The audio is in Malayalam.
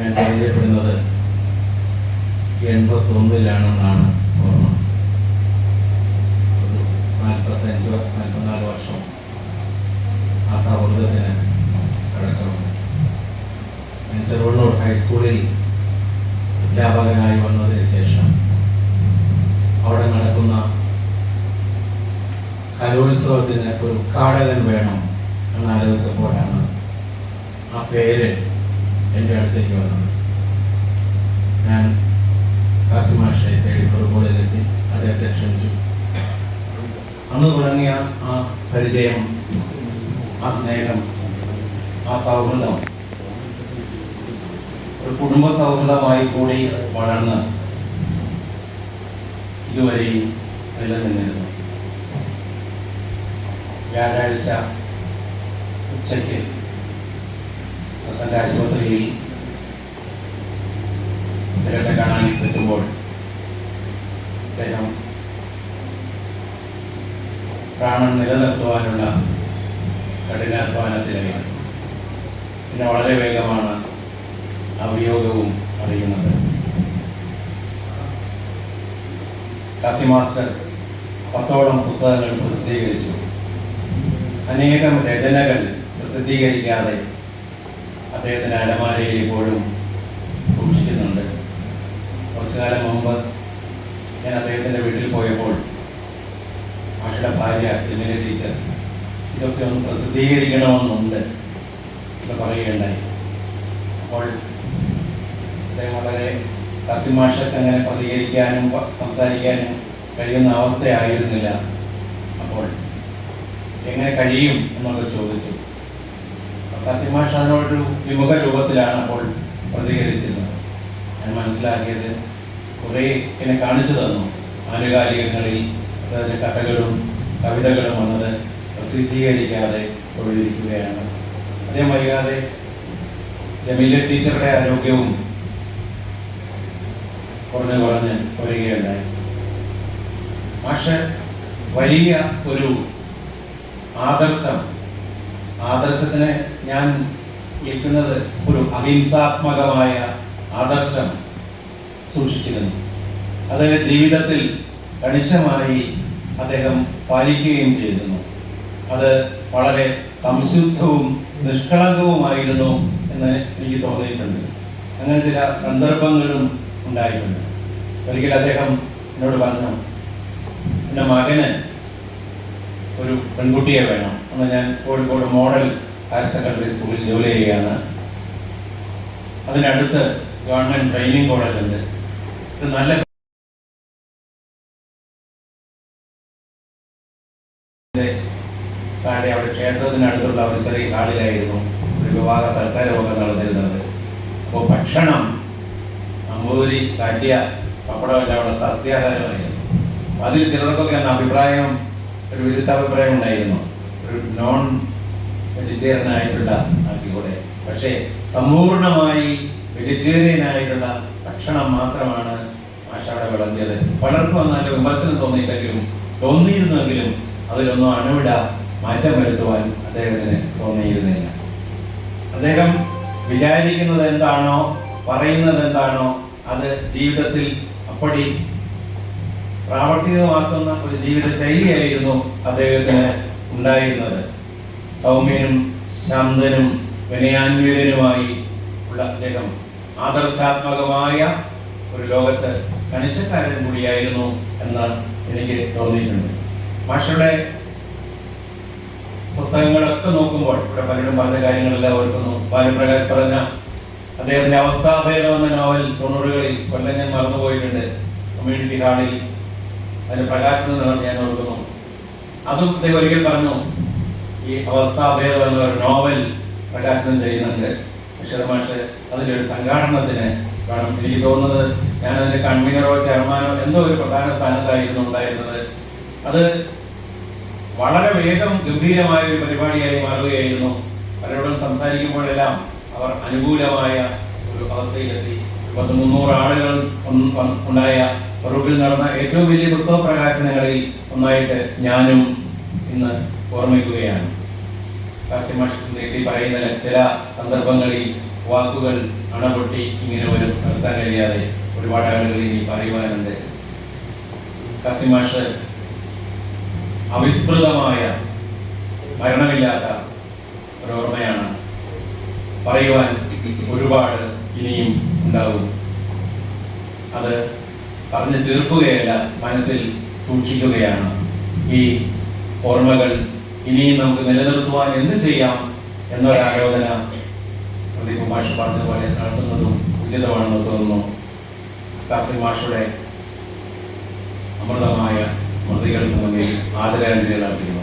ഞാൻ പരിചയപ്പെടുന്നത് എൺപത്തൊന്നിലാണെന്നാണ് ഓർമ്മ. ഒരു നാൽപ്പത്തിനാല് വർഷം ആ സൗഹൃദത്തിന് കടക്കമുണ്ട് ചെറുവണ്ണൂർ ഹൈസ്കൂളിൽ അധ്യാപകനായി വന്നതിന് ശേഷം അവിടെ നടക്കുന്ന കലോത്സവത്തിന് ഒരു ഉദ്ഘാടകൻ വേണം എന്നാലോചിച്ചപ്പോഴാണ് ആ പേര് എന്റെ അടുത്തേക്ക് ഞാൻ കാസിമാഷെ തേടി കുറുകോളിലെത്തി അദ്ദേഹത്തെ ക്ഷണിച്ചു അന്ന് തുടങ്ങിയ ആ പരിചയം ആ സ്നേഹം ആ സൗഹൃദം ഒരു കുടുംബ സൗഹൃദമായി കൂടി വളർന്ന് ഇതുവരെയും നിലനിന്നിരുന്നു. വ്യാഴാഴ്ച ഉച്ചയ്ക്ക് പ്രസന്റ് ആശുപത്രിയിൽ അദ്ദേഹത്തെ കാണാൻ എത്തുമ്പോൾ അദ്ദേഹം പ്രാണൻ നിലനിർത്തുവാനുള്ള കഠിനാധ്വാനത്തിലാണ് പിന്നെ വളരെ വേഗമാണ് അഭിയോഗവും അറിയുന്നത്. കാസി മാസ്റ്റർ പത്തോളം പുസ്തകങ്ങൾ പ്രസിദ്ധീകരിച്ചു. അനേകം രചനകൾ പ്രസിദ്ധീകരിക്കാതെ അദ്ദേഹത്തിന് അലമാരയിൽ ഇപ്പോഴും സൂക്ഷിക്കുന്നുണ്ട്. കുറച്ചു കാലം മുമ്പ് ഞാൻ അദ്ദേഹത്തിന്റെ വീട്ടിൽ പോയപ്പോൾ മാഷയുടെ ഭാര്യ എമിലെ ടീച്ചർ ഇതൊക്കെ ഒന്ന് പ്രസിദ്ധീകരിക്കണമെന്നുണ്ട് എന്ന് പറയുകയുണ്ടായി. അപ്പോൾ അദ്ദേഹം വളരെ കസിമാഷക്ക് അങ്ങനെ പ്രതികരിക്കാനും സംസാരിക്കാനും കഴിയുന്ന അവസ്ഥയായിരുന്നില്ല. അപ്പോൾ എങ്ങനെ കഴിയും എന്നൊക്കെ ചോദിച്ചു. അതിനോടൊരു വിമുഖ രൂപത്തിലാണ് അപ്പോൾ പ്രതികരിച്ചിരുന്നത്. ഞാൻ മനസ്സിലാക്കിയത് കുറേ എന്നെ കാണിച്ചു തന്നു. ആനുകാലികങ്ങളിൽ അതായത് കഥകളും കവിതകളും വന്നത് പ്രസിദ്ധീകരിക്കാതെ ഒഴിഞ്ഞിരിക്കുകയാണ് അതേ വൈകാതെ ജമീല ടീച്ചറുടെ ആരോഗ്യവും കുറഞ്ഞു കുറഞ്ഞ് വരികയുണ്ടായി പക്ഷെ വലിയ ഒരു ആദർശം ആദർശത്തിനെ ഞാൻ വിളിക്കുന്നത് ഒരു അഹിംസാത്മകമായ ആദർശം സൂക്ഷിച്ചിരുന്നു. അത് ജീവിതത്തിൽ കണിശമായി അദ്ദേഹം പാലിക്കുകയും ചെയ്തിരുന്നു. അത് വളരെ സംശുദ്ധവും നിഷ്കളങ്കവുമായിരുന്നു എന്ന് എനിക്ക് തോന്നിയിട്ടുണ്ട്. അങ്ങനെ ചില സന്ദർഭങ്ങളും ഉണ്ടായിട്ടുണ്ട്. ഒരിക്കൽ അദ്ദേഹം എന്നോട് പറഞ്ഞു എന്റെ മകന് ഒരു പെൺകുട്ടിയെ വേണം. അന്ന് ഞാൻ കോഴിക്കോട് മോഡൽ ഹയർ സെക്കൻഡറി സ്കൂളിൽ ജോലി ചെയ്യുകയാണ്. അതിനടുത്ത് ഗവൺമെന്റ് ട്രെയിനിങ് കോളേജ് ഉണ്ട്. ഇത് നല്ല താഴെ അവിടെ ക്ഷേത്രത്തിനടുത്തുള്ള ഒരു ചെറിയ കാടിലായിരുന്നു ഒരു വിവാഹ സൽക്കാരമൊക്കെ നടന്നിരുന്നത്. അപ്പോൾ ഭക്ഷണം നമ്പൂതിരി കാച്ചിയ പപ്പടമല്ല അവിടെ സസ്യാഹാരമായിരുന്നു. അതിൽ ചിലർക്കൊക്കെ അഭിപ്രായം ഒരു വിരുദ്ധ അഭിപ്രായം ഉണ്ടായിരുന്നു. ഒരു നോൺ വെജിറ്റേറിയൻ ആയിട്ടുള്ള ആക്കിക്കൂടെ പക്ഷേ സമ്പൂർണമായി വെജിറ്റേറിയൻ ആയിട്ടുള്ള ഭക്ഷണം മാത്രമാണ് മാഷ വിളമ്പിയത്. പലർക്കും നല്ല വിമർശനം തോന്നിയിട്ടെങ്കിലും തോന്നിയിരുന്നെങ്കിലും അതിലൊന്നും അണുവിട മാറ്റം വരുത്തുവാൻ അദ്ദേഹത്തിന് തോന്നിയിരുന്നില്ല. അദ്ദേഹം വിചാരിക്കുന്നത് എന്താണോ പറയുന്നത് എന്താണോ അത് ജീവിതത്തിൽ അപ്പടി പ്രാവർത്തികമാക്കുന്ന ഒരു ജീവിത ശൈലിയായിരുന്നു അദ്ദേഹത്തിന് ഉണ്ടായിരുന്നത്. സൗമ്യനും ശാന്തനും വിനയാന്വിതനുമായി ഉള്ള അദ്ദേഹം ആദർശാത്മകമായ ഒരു ലോകത്ത് കണിശക്കാരൻ കൂടിയായിരുന്നു എന്ന് എനിക്ക് തോന്നിയിട്ടുണ്ട്. മാഷയുടെ പുസ്തകങ്ങളൊക്കെ നോക്കുമ്പോൾ ഇവിടെ പലരും പറഞ്ഞ കാര്യങ്ങളെല്ലാം ഓർക്കുന്നു. ബാലപ്രകാശ് പറഞ്ഞ അദ്ദേഹത്തിന്റെ അവസ്ഥാഭേദം എന്ന നോവൽ തൊണ്ണൂറുകളിൽ കൊല്ലം ഞാൻ മറന്നുപോയിട്ടുണ്ട്. കമ്മ്യൂണിറ്റി ഹാളിൽ അതിന്റെ പ്രകാശനം നടന്ന് ഞാൻ ഓർക്കുന്നു. അതും അദ്ദേഹം ഒരിക്കൽ പറഞ്ഞു ഈ അവസ്ഥാഭേദം എന്ന ഒരു നോവൽ പ്രകാശനം ചെയ്യുന്നുണ്ട്. അക്ഷര മാഷ് അതിന്റെ ഒരു സംഘാടനത്തിന് വേണം. എനിക്ക് തോന്നുന്നത് ഞാൻ അതിന്റെ കൺവീനറോ ചെയർമാനോ എന്തോ ഒരു പ്രധാന സ്ഥാനത്തായിരുന്നു ഉണ്ടായിരുന്നത്. അത് വളരെ വേഗം ഗംഭീരമായ ഒരു പരിപാടിയായി മാറുകയായിരുന്നു. പലരോടും സംസാരിക്കുമ്പോഴെല്ലാം അവർ അനുകൂലമായ ഒരു അവസ്ഥയിലെത്തി. പത്ത് മുന്നൂറ് ആളുകൾ ഉണ്ടായ ഫറൂഖിൽ നടന്ന ഏറ്റവും വലിയ പുസ്തക പ്രകാശനങ്ങളിൽ ഒന്നായിട്ട് ഞാനും ഇന്ന് ഓർമ്മിക്കുകയാണ്. കാസിമാഷ് പറയുന്ന ചില സന്ദർഭങ്ങളിൽ വാക്കുകൾ അണപൊട്ടി ഇങ്ങനെ ഒരു നിർത്താൻ കഴിയാതെ ഒരുപാട് ആളുകൾ ഇനി പറയുവാനുണ്ട്. കസിമാഷ് അവിസ്മൃതമായ മരണമില്ലാത്ത ഒരു ഓർമ്മയാണ് പറയുവാൻ ഒരുപാട് ഇനിയും ഉണ്ടാവും. അത് പറഞ്ഞു തീർക്കുകയല്ല മനസ്സിൽ സൂക്ഷിക്കുകയാണ്. ഈ ഓർമ്മകൾ ഇനിയും നമുക്ക് നിലനിർത്തുവാൻ എന്ത് ചെയ്യാം എന്നൊരാലോചന പ്രദീപ് മാഷ് പറഞ്ഞ പോലെ നടത്തുന്നതും ഉചിതമാണെന്ന് തോന്നുന്നു. കാസിം മാഷയുടെ അമൃതമായ സ്മൃതികൾക്ക് മുന്നിൽ ആദരാഞ്ജലികൾ അർപ്പിക്കുന്നു.